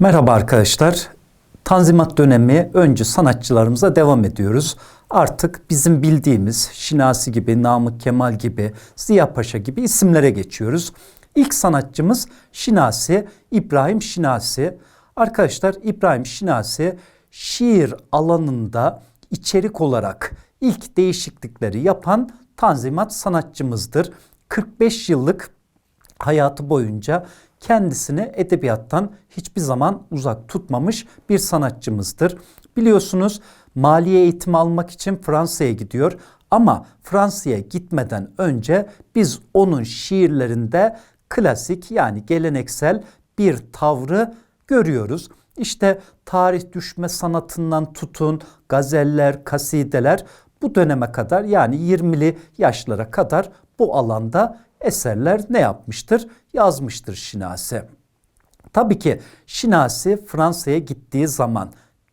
Merhaba arkadaşlar. Tanzimat dönemi öncü sanatçılarımıza devam ediyoruz. Artık bizim bildiğimiz Şinasi gibi, Namık Kemal gibi, Ziya Paşa gibi isimlere geçiyoruz. İlk sanatçımız Şinasi, İbrahim Şinasi. Arkadaşlar İbrahim Şinasi şiir alanında içerik olarak ilk değişiklikleri yapan Tanzimat sanatçımızdır. 45 yıllık hayatı boyunca kendisini edebiyattan hiçbir zaman uzak tutmamış bir sanatçımızdır. Biliyorsunuz maliye eğitimi almak için Fransa'ya gidiyor ama Fransa'ya gitmeden önce biz onun şiirlerinde klasik yani geleneksel bir tavrı görüyoruz. İşte tarih düşme sanatından tutun gazeller, kasideler bu döneme kadar yani 20'li yaşlara kadar bu alanda eserler ne yapmıştır? Yazmıştır Şinasi. Tabii ki Şinasi Fransa'ya gittiği zaman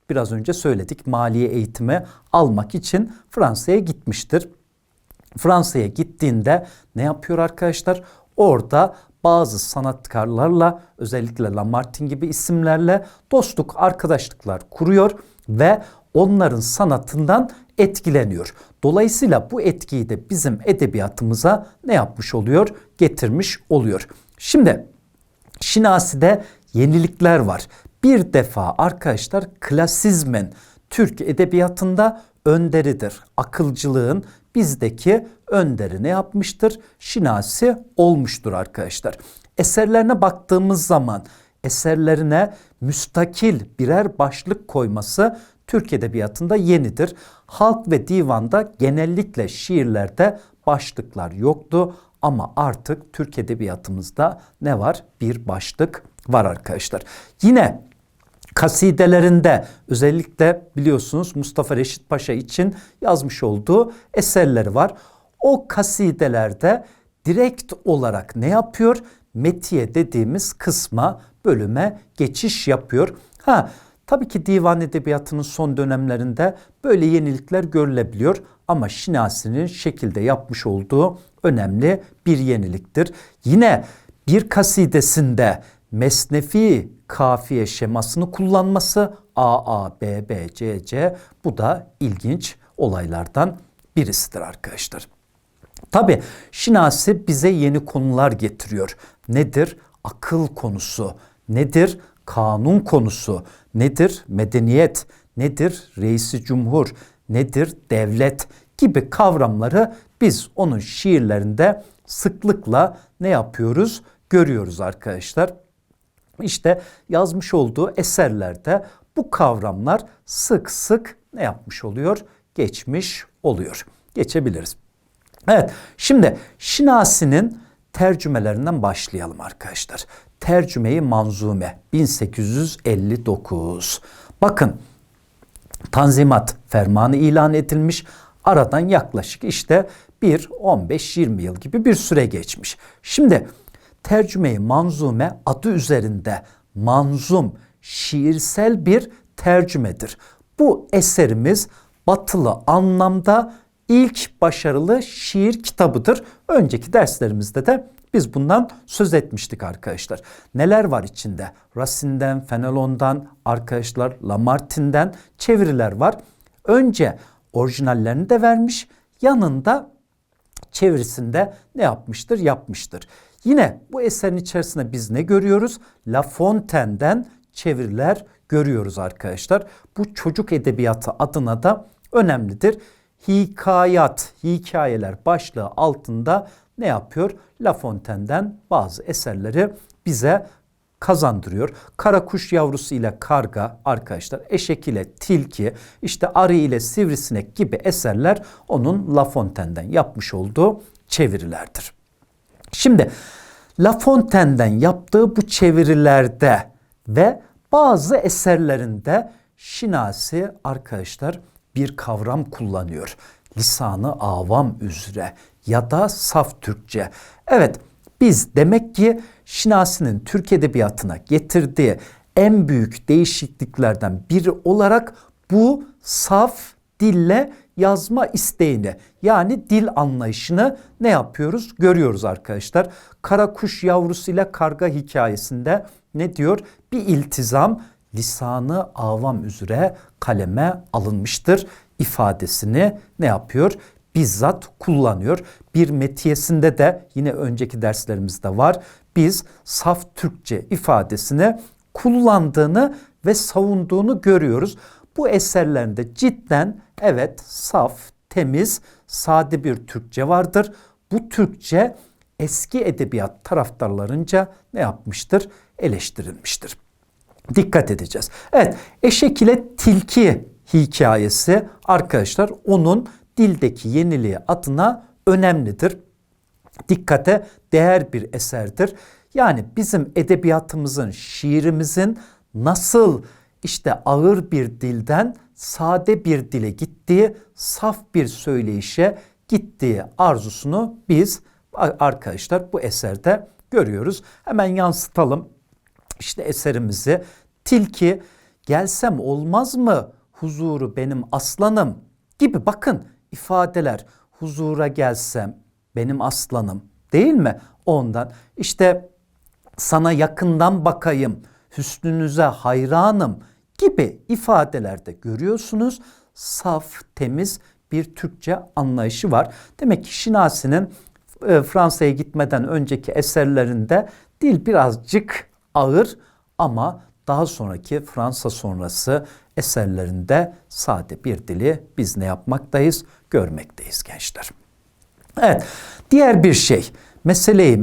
biraz önce söyledik maliye eğitimi almak için Fransa'ya gitmiştir. Fransa'ya gittiğinde ne yapıyor arkadaşlar? Orada bazı sanatkarlarla özellikle Lamartine gibi isimlerle dostluk, arkadaşlıklar kuruyor ve onların sanatından etkileniyor. Dolayısıyla bu etkiyi de bizim edebiyatımıza ne yapmış oluyor? Getirmiş oluyor. Şimdi Şinasi'de yenilikler var. Bir defa arkadaşlar klasizmin Türk edebiyatında önderidir. Akılcılığın bizdeki önderi ne yapmıştır? Şinasi olmuştur arkadaşlar. Eserlerine baktığımız zaman eserlerine müstakil birer başlık koyması Türk Edebiyatı'nda yenidir. Halk ve divanda genellikle şiirlerde başlıklar yoktu ama artık Türk Edebiyatımızda ne var? Bir başlık var arkadaşlar. Yine kasidelerinde özellikle biliyorsunuz Mustafa Reşit Paşa için yazmış olduğu eserleri var. O kasidelerde direkt olarak ne yapıyor? Metiye dediğimiz kısma, bölüme geçiş yapıyor. Ha Tabii ki divan edebiyatının son dönemlerinde böyle yenilikler görülebiliyor ama Şinasi'nin şekilde yapmış olduğu önemli bir yeniliktir. Yine bir kasidesinde mesnefi kafiye şemasını kullanması A, A, B, B, C, C bu da ilginç olaylardan birisidir arkadaşlar. Tabi Şinasi bize yeni konular getiriyor. Nedir? Akıl konusu. Nedir? Kanun konusu nedir? Medeniyet nedir? Reisi cumhur nedir? Devlet gibi kavramları biz onun şiirlerinde sıklıkla ne yapıyoruz? Görüyoruz arkadaşlar. İşte yazmış olduğu eserlerde bu kavramlar sık sık ne yapmış oluyor? Geçmiş oluyor. Geçebiliriz. Evet şimdi Şinasi'nin tercümelerinden başlayalım arkadaşlar. Tercümeyi Manzume 1859. Bakın Tanzimat fermanı ilan edilmiş. Aradan yaklaşık işte bir 15-20 yıl gibi bir süre geçmiş. Şimdi tercümeyi manzume adı üzerinde manzum şiirsel bir tercümedir. Bu eserimiz batılı anlamda ilk başarılı şiir kitabıdır. Önceki derslerimizde de biz bundan söz etmiştik arkadaşlar. Neler var içinde? Racine'den, Fenelon'dan, arkadaşlar Lamartine'den çeviriler var. Önce orijinallerini de vermiş, yanında çevirisinde ne yapmıştır? Yapmıştır. Yine bu eserin içerisinde biz ne görüyoruz? La Fontaine'den çeviriler görüyoruz arkadaşlar. Bu çocuk edebiyatı adına da önemlidir. Hikayat, hikayeler başlığı altında ne yapıyor? La Fontaine'den bazı eserleri bize kazandırıyor. Kara kuş yavrusu ile karga arkadaşlar, eşek ile tilki, işte arı ile sivrisinek gibi eserler onun La Fontaine'den yapmış olduğu çevirilerdir. Şimdi La Fontaine'den yaptığı bu çevirilerde ve bazı eserlerinde Şinasi arkadaşlar bir kavram kullanıyor. Lisanı avam üzere ya da saf Türkçe. Evet biz demek ki Şinasi'nin Türk Edebiyatı'na getirdiği en büyük değişikliklerden biri olarak bu saf dille yazma isteğini yani dil anlayışını ne yapıyoruz? Görüyoruz arkadaşlar. Kara kuş yavrusu ile karga hikayesinde ne diyor? Bir iltizam lisanı avam üzere kaleme alınmıştır ifadesini ne yapıyor? Bizzat kullanıyor. Bir metiyesinde de yine önceki derslerimizde var. Biz saf Türkçe ifadesini kullandığını ve savunduğunu görüyoruz. Bu eserlerinde cidden evet saf, temiz, sade bir Türkçe vardır. Bu Türkçe eski edebiyat taraftarlarınca ne yapmıştır? Eleştirilmiştir. Dikkat edeceğiz. Evet, eşek ile tilki hikayesi arkadaşlar onun dildeki yeniliği adına önemlidir. Dikkate değer bir eserdir. Yani bizim edebiyatımızın, şiirimizin nasıl işte ağır bir dilden sade bir dile gittiği, saf bir söyleyişe gittiği arzusunu biz arkadaşlar bu eserde görüyoruz. Hemen yansıtalım işte eserimizi. Tilki gelsem olmaz mı huzuru benim aslanım gibi bakın ifadeler huzura gelsem benim aslanım değil mi? Ondan işte sana yakından bakayım hüsnünüze hayranım gibi ifadelerde görüyorsunuz. Saf, temiz bir Türkçe anlayışı var. Demek ki Şinasi'nin e, Fransa'ya gitmeden önceki eserlerinde dil birazcık ağır ama daha sonraki Fransa sonrası eserlerinde sade bir dili biz ne yapmaktayız? Görmekteyiz gençler. Evet, diğer bir şey. Meseleyi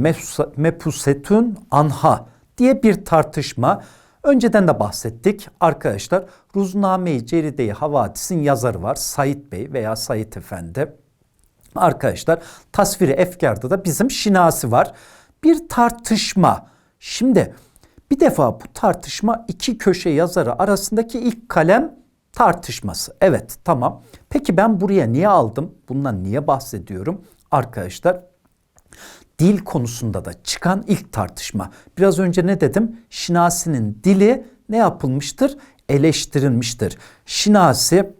mepusetun anha diye bir tartışma. Önceden de bahsettik arkadaşlar. Ruzname-i Ceride-i Havadis'in yazarı var. Said Bey veya Said Efendi. Arkadaşlar tasviri efkarda da bizim şinasi var. Bir tartışma. Şimdi bir defa bu tartışma iki köşe yazarı arasındaki ilk kalem tartışması. Evet tamam. Peki ben buraya niye aldım? Bundan niye bahsediyorum? Arkadaşlar dil konusunda da çıkan ilk tartışma. Biraz önce ne dedim? Şinasi'nin dili ne yapılmıştır? Eleştirilmiştir. Şinasi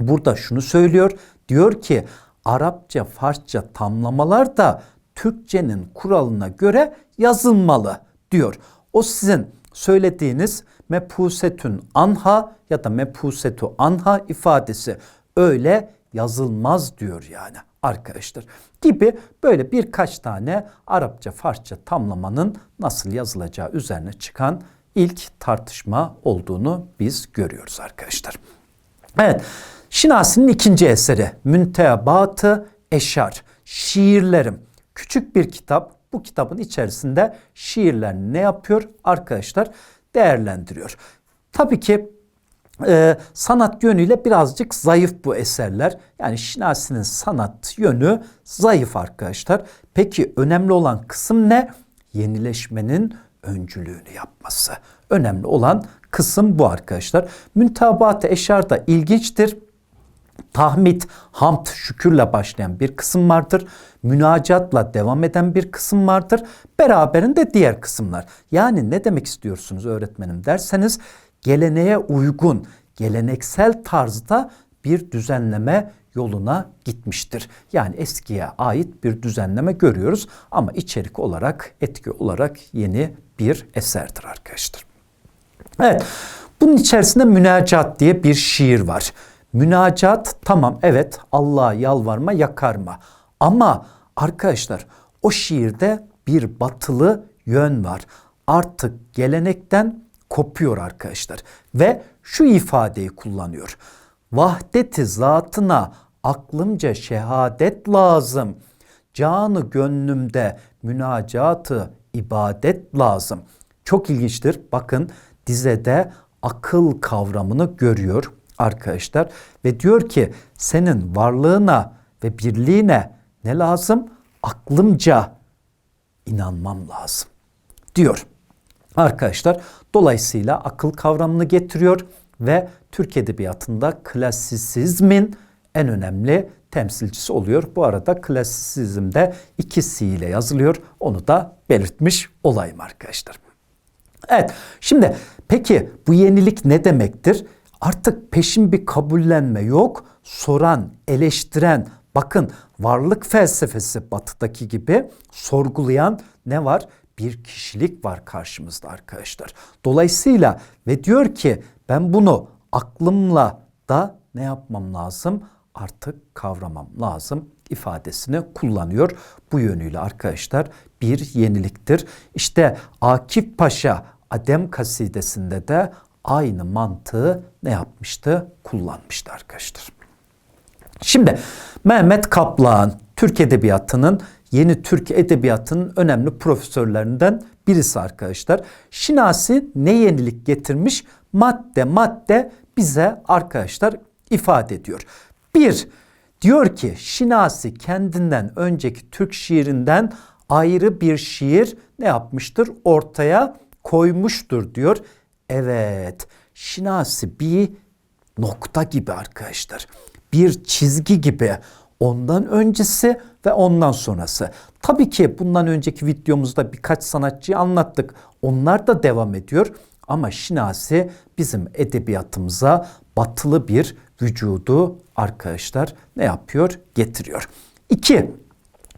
burada şunu söylüyor. Diyor ki Arapça, Farsça tamlamalar da Türkçenin kuralına göre yazılmalı diyor. O sizin söylediğiniz mepusetün anha ya da mepusetu anha ifadesi öyle yazılmaz diyor yani arkadaşlar. Gibi böyle birkaç tane Arapça, Farsça tamlamanın nasıl yazılacağı üzerine çıkan ilk tartışma olduğunu biz görüyoruz arkadaşlar. Evet, Şinasi'nin ikinci eseri Münteabatı Eşar, Şiirlerim. Küçük bir kitap. Bu kitabın içerisinde şiirler ne yapıyor? Arkadaşlar değerlendiriyor. Tabii ki e, sanat yönüyle birazcık zayıf bu eserler. Yani Şinasi'nin sanat yönü zayıf arkadaşlar. Peki önemli olan kısım ne? Yenileşmenin öncülüğünü yapması. Önemli olan kısım bu arkadaşlar. Müntabat-ı Eşar da ilginçtir. Tahmid, hamd, şükürle başlayan bir kısım vardır. Münacatla devam eden bir kısım vardır. Beraberinde diğer kısımlar. Yani ne demek istiyorsunuz öğretmenim derseniz geleneğe uygun, geleneksel tarzda bir düzenleme yoluna gitmiştir. Yani eskiye ait bir düzenleme görüyoruz ama içerik olarak, etki olarak yeni bir eserdir arkadaşlar. Evet, bunun içerisinde münacat diye bir şiir var. Münacat tamam evet Allah'a yalvarma yakarma ama arkadaşlar o şiirde bir batılı yön var. Artık gelenekten kopuyor arkadaşlar ve şu ifadeyi kullanıyor. Vahdeti zatına aklımca şehadet lazım. Canı gönlümde münacatı ibadet lazım. Çok ilginçtir. Bakın dizede akıl kavramını görüyor arkadaşlar ve diyor ki senin varlığına ve birliğine ne lazım? Aklımca inanmam lazım diyor. Arkadaşlar dolayısıyla akıl kavramını getiriyor ve Türk edebiyatında klasisizmin en önemli temsilcisi oluyor. Bu arada klasisizm de ikisiyle yazılıyor. Onu da belirtmiş olayım arkadaşlar. Evet şimdi peki bu yenilik ne demektir? Artık peşin bir kabullenme yok. Soran, eleştiren, bakın varlık felsefesi batıdaki gibi sorgulayan ne var? bir kişilik var karşımızda arkadaşlar. Dolayısıyla ve diyor ki ben bunu aklımla da ne yapmam lazım? Artık kavramam lazım ifadesini kullanıyor. Bu yönüyle arkadaşlar bir yeniliktir. İşte Akif Paşa Adem kasidesinde de aynı mantığı ne yapmıştı? Kullanmıştı arkadaşlar. Şimdi Mehmet Kaplan Türk Edebiyatı'nın yeni Türk Edebiyatı'nın önemli profesörlerinden birisi arkadaşlar. Şinasi ne yenilik getirmiş? Madde madde bize arkadaşlar ifade ediyor. Bir, diyor ki Şinasi kendinden önceki Türk şiirinden ayrı bir şiir ne yapmıştır? Ortaya koymuştur diyor. Evet, Şinasi bir nokta gibi arkadaşlar. Bir çizgi gibi ondan öncesi ve ondan sonrası. Tabii ki bundan önceki videomuzda birkaç sanatçıyı anlattık. Onlar da devam ediyor. Ama Şinasi bizim edebiyatımıza batılı bir vücudu arkadaşlar ne yapıyor? Getiriyor. İki,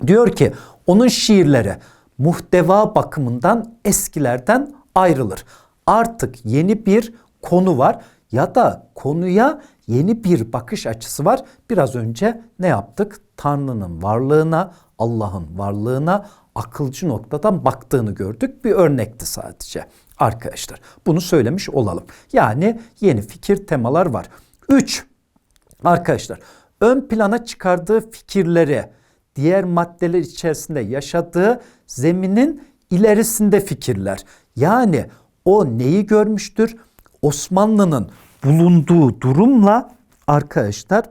diyor ki onun şiirleri muhteva bakımından eskilerden ayrılır. Artık yeni bir konu var ya da konuya yeni bir bakış açısı var. Biraz önce ne yaptık? Tanrı'nın varlığına, Allah'ın varlığına akılcı noktadan baktığını gördük. Bir örnekti sadece arkadaşlar. Bunu söylemiş olalım. Yani yeni fikir temalar var. Üç, arkadaşlar ön plana çıkardığı fikirleri diğer maddeler içerisinde yaşadığı zeminin ilerisinde fikirler. Yani o neyi görmüştür? Osmanlı'nın bulunduğu durumla arkadaşlar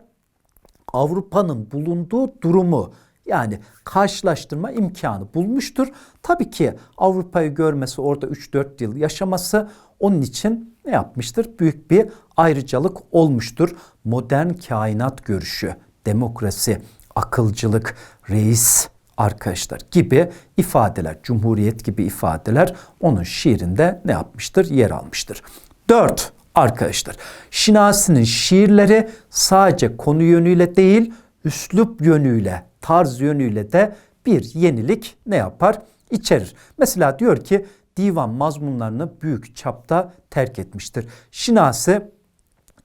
Avrupa'nın bulunduğu durumu yani karşılaştırma imkanı bulmuştur. Tabii ki Avrupa'yı görmesi orada 3-4 yıl yaşaması onun için ne yapmıştır? Büyük bir ayrıcalık olmuştur. Modern kainat görüşü, demokrasi, akılcılık, reis arkadaşlar gibi ifadeler, cumhuriyet gibi ifadeler onun şiirinde ne yapmıştır? Yer almıştır. 4 arkadaşlar. Şinasi'nin şiirleri sadece konu yönüyle değil, üslup yönüyle, tarz yönüyle de bir yenilik ne yapar? İçerir. Mesela diyor ki divan mazmunlarını büyük çapta terk etmiştir. Şinasi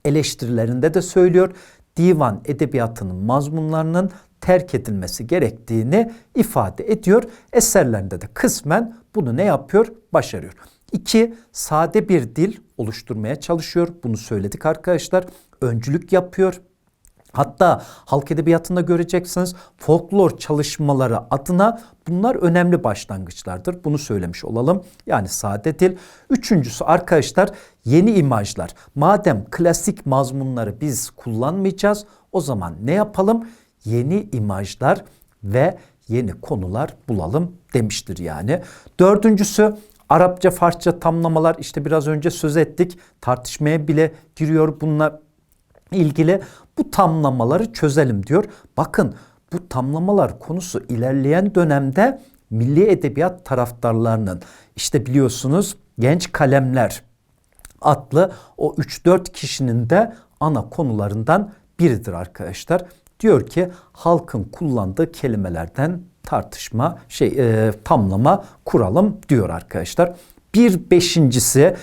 eleştirilerinde de söylüyor. Divan edebiyatının mazmunlarının terk edilmesi gerektiğini ifade ediyor. Eserlerinde de kısmen bunu ne yapıyor? Başarıyor. İki, sade bir dil oluşturmaya çalışıyor. Bunu söyledik arkadaşlar. Öncülük yapıyor. Hatta halk edebiyatında göreceksiniz folklor çalışmaları adına bunlar önemli başlangıçlardır. Bunu söylemiş olalım. Yani sade dil. Üçüncüsü arkadaşlar yeni imajlar. Madem klasik mazmunları biz kullanmayacağız o zaman ne yapalım? Yeni imajlar ve yeni konular bulalım demiştir yani. Dördüncüsü Arapça, Farsça tamlamalar işte biraz önce söz ettik. Tartışmaya bile giriyor bununla ilgili. Bu tamlamaları çözelim diyor. Bakın bu tamlamalar konusu ilerleyen dönemde milli edebiyat taraftarlarının işte biliyorsunuz genç kalemler adlı o 3-4 kişinin de ana konularından biridir arkadaşlar. Diyor ki halkın kullandığı kelimelerden tartışma, şey e, tamlama kuralım diyor arkadaşlar. Bir beşincisi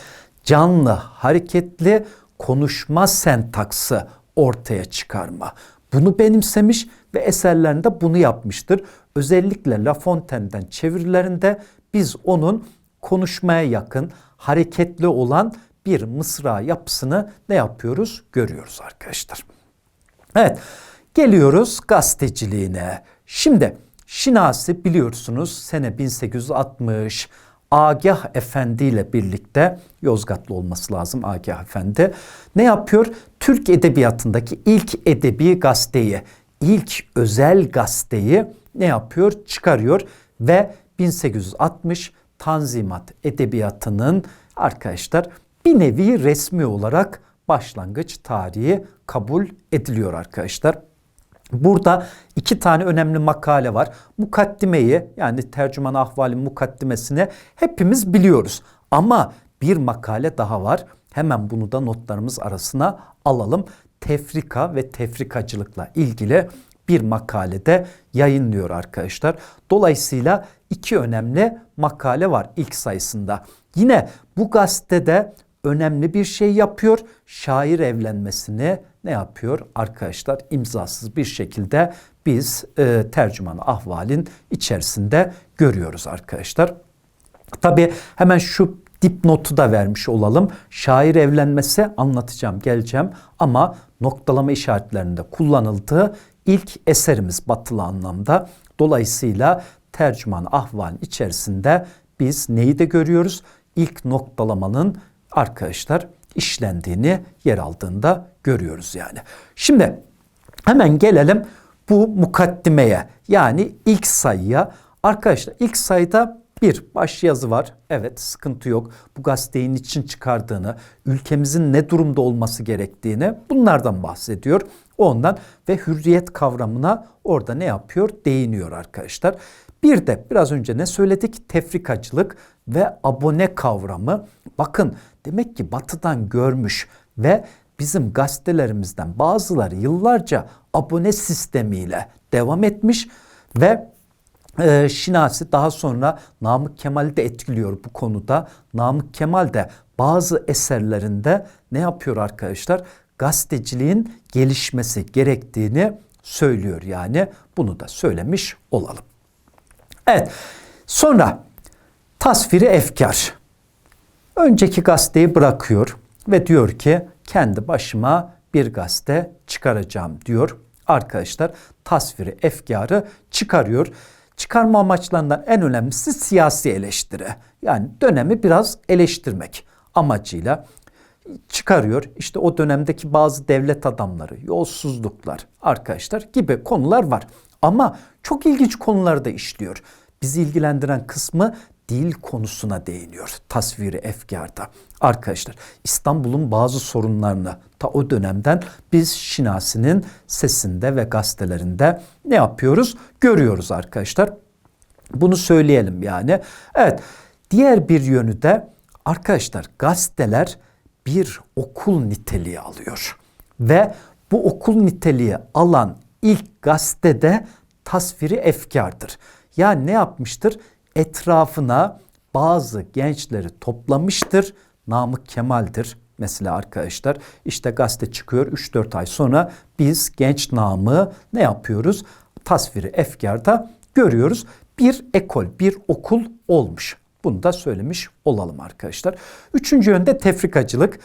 canlı, hareketli konuşma sentaksı ortaya çıkarma. Bunu benimsemiş ve eserlerinde bunu yapmıştır. Özellikle La Fontaine'den çevirilerinde biz onun konuşmaya yakın, hareketli olan bir mısra yapısını ne yapıyoruz? Görüyoruz arkadaşlar. Evet, geliyoruz gazeteciliğine. Şimdi Şinasi biliyorsunuz sene 1860 Agah Efendi ile birlikte Yozgatlı olması lazım Agah Efendi. Ne yapıyor? Türk edebiyatındaki ilk edebi gazeteyi, ilk özel gazeteyi ne yapıyor? Çıkarıyor ve 1860 Tanzimat Edebiyatı'nın arkadaşlar bir nevi resmi olarak başlangıç tarihi kabul ediliyor arkadaşlar. Burada iki tane önemli makale var. Mukaddimeyi yani tercüman ahvalin mukaddimesini hepimiz biliyoruz. Ama bir makale daha var. Hemen bunu da notlarımız arasına alalım. Tefrika ve tefrikacılıkla ilgili bir makalede yayınlıyor arkadaşlar. Dolayısıyla iki önemli makale var ilk sayısında. Yine bu gazetede önemli bir şey yapıyor. Şair evlenmesini ne yapıyor arkadaşlar? imzasız bir şekilde biz e, tercüman ahvalin içerisinde görüyoruz arkadaşlar. Tabi hemen şu dipnotu da vermiş olalım. Şair evlenmesi anlatacağım, geleceğim ama noktalama işaretlerinde kullanıldığı ilk eserimiz batılı anlamda. Dolayısıyla tercüman ahvalin içerisinde biz neyi de görüyoruz? İlk noktalamanın arkadaşlar işlendiğini yer aldığında görüyoruz yani. Şimdi hemen gelelim bu mukaddimeye yani ilk sayıya. Arkadaşlar ilk sayıda bir baş yazı var. Evet sıkıntı yok. Bu gazeteyi için çıkardığını, ülkemizin ne durumda olması gerektiğini bunlardan bahsediyor. Ondan ve hürriyet kavramına orada ne yapıyor? Değiniyor arkadaşlar. Bir de biraz önce ne söyledik? Tefrikacılık ve abone kavramı. Bakın demek ki batıdan görmüş ve bizim gazetelerimizden bazıları yıllarca abone sistemiyle devam etmiş ve e, Şinasi daha sonra Namık Kemal'i de etkiliyor bu konuda. Namık Kemal de bazı eserlerinde ne yapıyor arkadaşlar? Gazeteciliğin gelişmesi gerektiğini söylüyor yani. Bunu da söylemiş olalım. Evet. Sonra tasviri efkar. Önceki gazeteyi bırakıyor ve diyor ki kendi başıma bir gazete çıkaracağım diyor. Arkadaşlar tasviri efkarı çıkarıyor. Çıkarma amaçlarından en önemlisi siyasi eleştiri. Yani dönemi biraz eleştirmek amacıyla çıkarıyor. İşte o dönemdeki bazı devlet adamları, yolsuzluklar arkadaşlar gibi konular var. Ama çok ilginç konuları da işliyor. Bizi ilgilendiren kısmı dil konusuna değiniyor tasviri efkarda. Arkadaşlar İstanbul'un bazı sorunlarını ta o dönemden biz Şinasi'nin sesinde ve gazetelerinde ne yapıyoruz? Görüyoruz arkadaşlar. Bunu söyleyelim yani. Evet diğer bir yönü de arkadaşlar gazeteler bir okul niteliği alıyor. Ve bu okul niteliği alan ilk gazetede tasviri efkardır. Yani ne yapmıştır? Etrafına bazı gençleri toplamıştır. Namık Kemal'dir. Mesela arkadaşlar işte gazete çıkıyor 3-4 ay sonra biz genç namı ne yapıyoruz? Tasviri efkarda görüyoruz. Bir ekol, bir okul olmuş. Bunu da söylemiş olalım arkadaşlar. Üçüncü yönde tefrikacılık.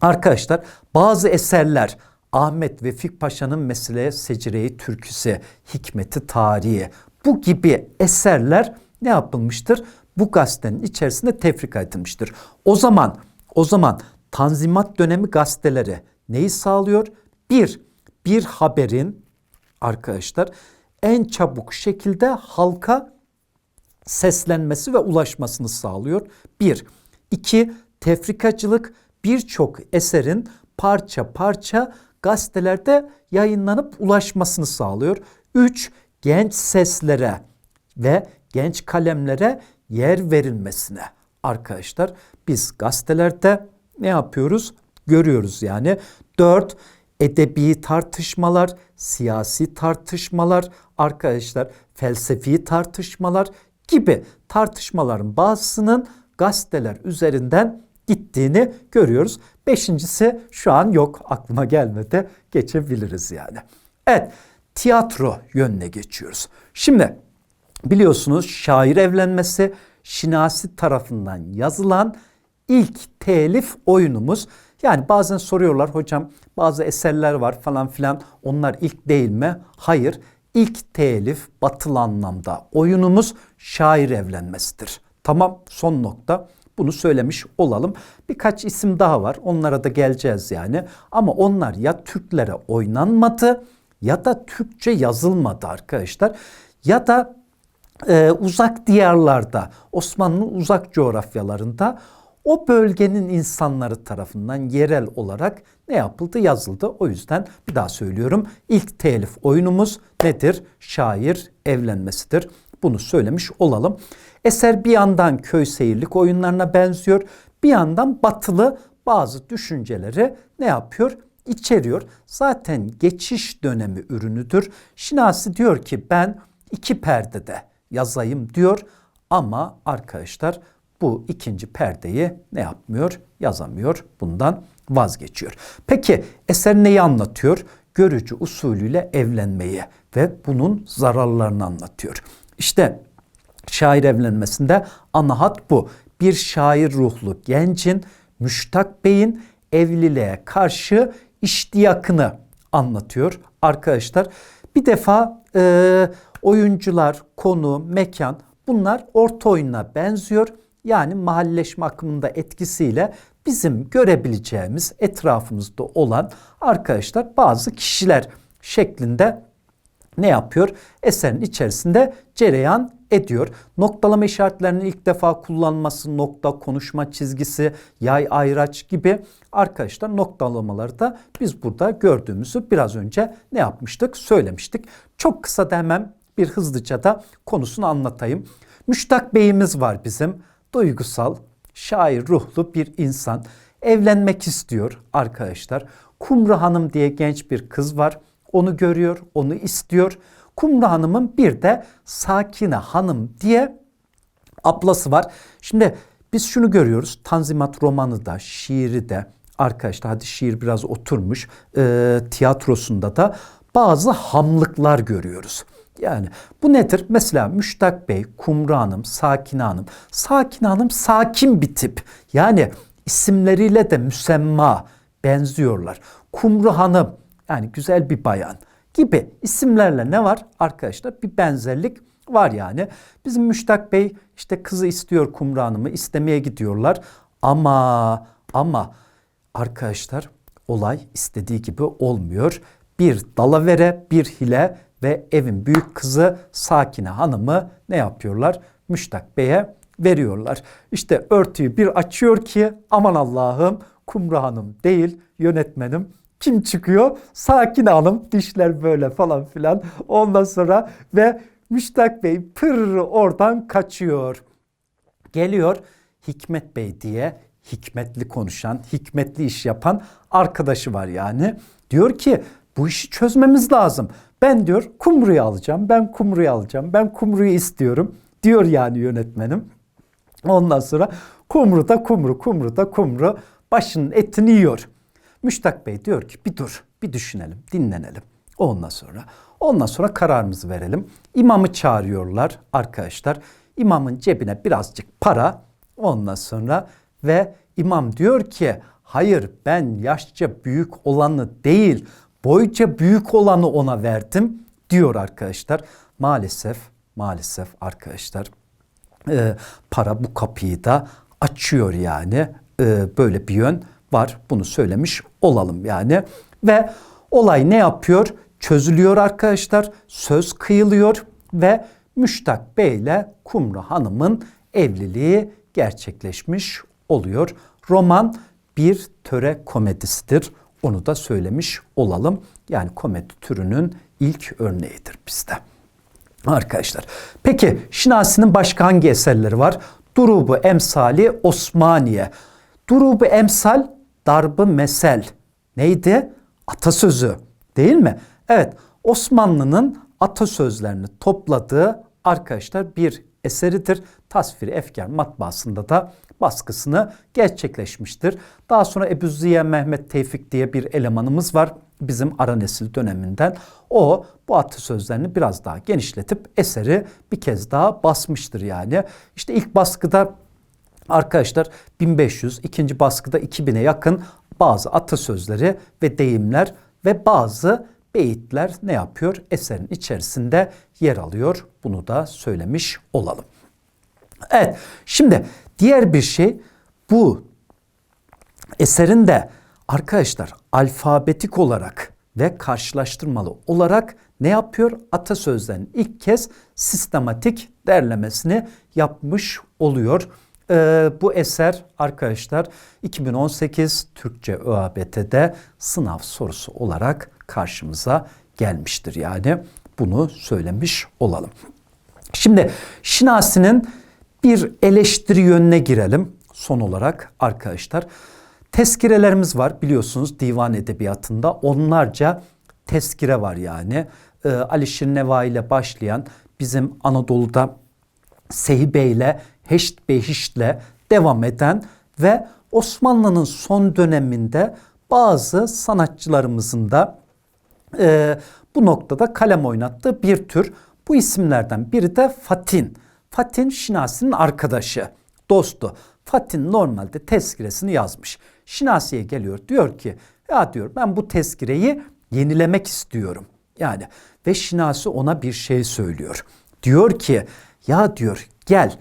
Arkadaşlar bazı eserler Ahmet Vefik Paşa'nın Mesele Secireyi Türküsü, Hikmeti Tarihi bu gibi eserler ne yapılmıştır? Bu gazetenin içerisinde tefrika edilmiştir. O zaman o zaman Tanzimat dönemi gazeteleri neyi sağlıyor? Bir, bir haberin arkadaşlar en çabuk şekilde halka seslenmesi ve ulaşmasını sağlıyor. Bir. iki Tefrikacılık birçok eserin parça parça gazetelerde yayınlanıp ulaşmasını sağlıyor. Üç, genç seslere ve genç kalemlere yer verilmesine. Arkadaşlar biz gazetelerde ne yapıyoruz? Görüyoruz yani. Dört, edebi tartışmalar, siyasi tartışmalar, arkadaşlar felsefi tartışmalar gibi tartışmaların bazısının gazeteler üzerinden gittiğini görüyoruz. Beşincisi şu an yok aklıma gelmedi geçebiliriz yani. Evet tiyatro yönüne geçiyoruz. Şimdi biliyorsunuz şair evlenmesi Şinasi tarafından yazılan ilk telif oyunumuz. Yani bazen soruyorlar hocam bazı eserler var falan filan onlar ilk değil mi? Hayır ilk telif batılı anlamda oyunumuz şair evlenmesidir. Tamam son nokta. Bunu söylemiş olalım. Birkaç isim daha var. Onlara da geleceğiz yani. Ama onlar ya Türklere oynanmadı ya da Türkçe yazılmadı arkadaşlar. Ya da e, uzak diyarlarda, Osmanlı'nın uzak coğrafyalarında o bölgenin insanları tarafından yerel olarak ne yapıldı? Yazıldı. O yüzden bir daha söylüyorum. İlk telif oyunumuz nedir? Şair evlenmesidir. Bunu söylemiş olalım. Eser bir yandan köy seyirlik oyunlarına benziyor. Bir yandan batılı bazı düşünceleri ne yapıyor? içeriyor. Zaten geçiş dönemi ürünüdür. Şinasi diyor ki ben iki perdede yazayım diyor ama arkadaşlar bu ikinci perdeyi ne yapmıyor? Yazamıyor. Bundan vazgeçiyor. Peki eser neyi anlatıyor? Görücü usulüyle evlenmeyi ve bunun zararlarını anlatıyor. İşte şair evlenmesinde ana hat bu. Bir şair ruhlu gencin Müştak Bey'in evliliğe karşı iştiyakını anlatıyor arkadaşlar. Bir defa e, oyuncular, konu, mekan bunlar orta oyununa benziyor. Yani mahalleşme akımında etkisiyle bizim görebileceğimiz etrafımızda olan arkadaşlar bazı kişiler şeklinde ne yapıyor? Eserin içerisinde cereyan ediyor. Noktalama işaretlerinin ilk defa kullanması, nokta, konuşma çizgisi, yay, ayraç gibi arkadaşlar noktalamaları da biz burada gördüğümüzü biraz önce ne yapmıştık? Söylemiştik. Çok kısa da hemen bir hızlıca da konusunu anlatayım. Müştak Bey'imiz var bizim. Duygusal, şair ruhlu bir insan. Evlenmek istiyor arkadaşlar. Kumru Hanım diye genç bir kız var. Onu görüyor, onu istiyor. Kumru Hanım'ın bir de Sakine Hanım diye ablası var. Şimdi biz şunu görüyoruz. Tanzimat romanı da, şiiri de arkadaşlar hadi şiir biraz oturmuş. E, tiyatrosunda da bazı hamlıklar görüyoruz. Yani bu nedir? Mesela Müştak Bey, Kumru Hanım, Sakine Hanım. Sakine Hanım sakin bir tip. Yani isimleriyle de müsemma benziyorlar. Kumru Hanım yani güzel bir bayan gibi isimlerle ne var arkadaşlar? Bir benzerlik var yani. Bizim Müştak Bey işte kızı istiyor Kumru Hanım'ı istemeye gidiyorlar. Ama ama arkadaşlar olay istediği gibi olmuyor. Bir dalavere, bir hile ve evin büyük kızı Sakine Hanım'ı ne yapıyorlar? Müştak Bey'e veriyorlar. İşte örtüyü bir açıyor ki aman Allah'ım Kumru Hanım değil yönetmenim kim çıkıyor? Sakine Hanım dişler böyle falan filan. Ondan sonra ve Müştak Bey pır oradan kaçıyor. Geliyor Hikmet Bey diye hikmetli konuşan, hikmetli iş yapan arkadaşı var yani. Diyor ki bu işi çözmemiz lazım. Ben diyor kumruyu alacağım, ben kumruyu alacağım, ben kumruyu istiyorum diyor yani yönetmenim. Ondan sonra kumru da kumru, kumru da kumru başının etini yiyor. Müştak Bey diyor ki bir dur, bir düşünelim, dinlenelim. Ondan sonra, ondan sonra kararımızı verelim. İmamı çağırıyorlar arkadaşlar. İmamın cebine birazcık para. Ondan sonra ve imam diyor ki hayır ben yaşça büyük olanı değil boyca büyük olanı ona verdim diyor arkadaşlar. Maalesef maalesef arkadaşlar e, para bu kapıyı da açıyor yani e, böyle bir yön var bunu söylemiş olalım yani ve olay ne yapıyor çözülüyor arkadaşlar söz kıyılıyor ve Müştak Bey ile Kumru Hanım'ın evliliği gerçekleşmiş oluyor. Roman bir töre komedisidir. Onu da söylemiş olalım. Yani komedi türünün ilk örneğidir bizde. Arkadaşlar. Peki Şinasi'nin başka hangi eserleri var? Durubu Emsali Osmaniye. Durubu Emsal darbı mesel. Neydi? Atasözü. Değil mi? Evet. Osmanlı'nın atasözlerini topladığı arkadaşlar bir eseridir. Tasviri Efkar matbaasında da baskısını gerçekleşmiştir. Daha sonra Ebu Ziya Mehmet Tevfik diye bir elemanımız var bizim ara nesil döneminden. O bu atasözlerini biraz daha genişletip eseri bir kez daha basmıştır yani. İşte ilk baskıda arkadaşlar 1500, ikinci baskıda 2000'e yakın bazı atasözleri ve deyimler ve bazı beyitler ne yapıyor? Eserin içerisinde yer alıyor. Bunu da söylemiş olalım. Evet şimdi diğer bir şey bu eserin de arkadaşlar alfabetik olarak ve karşılaştırmalı olarak ne yapıyor? Atasözlerin ilk kez sistematik derlemesini yapmış oluyor. Ee, bu eser arkadaşlar 2018 Türkçe ÖABT'de sınav sorusu olarak karşımıza gelmiştir. Yani bunu söylemiş olalım. Şimdi Şinasi'nin bir eleştiri yönüne girelim son olarak arkadaşlar. Tezkirelerimiz var biliyorsunuz divan edebiyatında onlarca tezkire var yani. Ee, Ali Şirneva ile başlayan bizim Anadolu'da Sehibe ile Heşt Behişt'le devam eden ve Osmanlı'nın son döneminde bazı sanatçılarımızın da e, bu noktada kalem oynattığı bir tür. Bu isimlerden biri de Fatin. Fatin Şinasi'nin arkadaşı, dostu. Fatin normalde tezkiresini yazmış. Şinasi'ye geliyor diyor ki ya diyor ben bu tezkireyi yenilemek istiyorum. Yani ve Şinasi ona bir şey söylüyor. Diyor ki ya diyor gel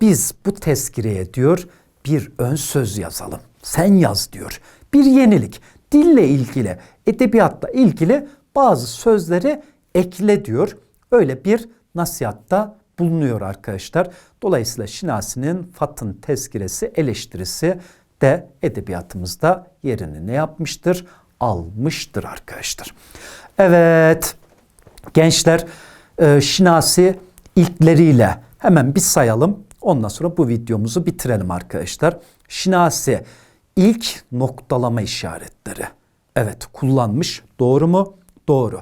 biz bu tezkireye diyor bir ön söz yazalım. Sen yaz diyor. Bir yenilik. Dille ilgili, edebiyatla ilgili bazı sözleri ekle diyor. Öyle bir nasihatta bulunuyor arkadaşlar. Dolayısıyla Şinasi'nin Fat'ın tezkiresi, eleştirisi de edebiyatımızda yerini ne yapmıştır? Almıştır arkadaşlar. Evet gençler e, Şinasi ilkleriyle hemen bir sayalım. Ondan sonra bu videomuzu bitirelim arkadaşlar. Şinasi ilk noktalama işaretleri. Evet kullanmış. Doğru mu? Doğru.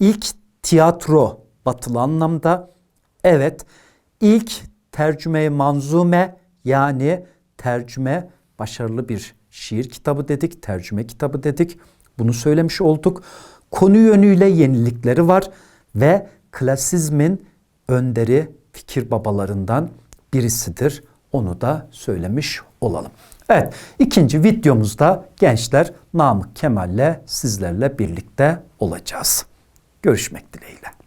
İlk tiyatro batılı anlamda. Evet. İlk tercüme manzume yani tercüme başarılı bir şiir kitabı dedik, tercüme kitabı dedik. Bunu söylemiş olduk. Konu yönüyle yenilikleri var ve klasizmin önderi fikir babalarından birisidir. Onu da söylemiş olalım. Evet ikinci videomuzda gençler Namık Kemal'le sizlerle birlikte olacağız. Görüşmek dileğiyle.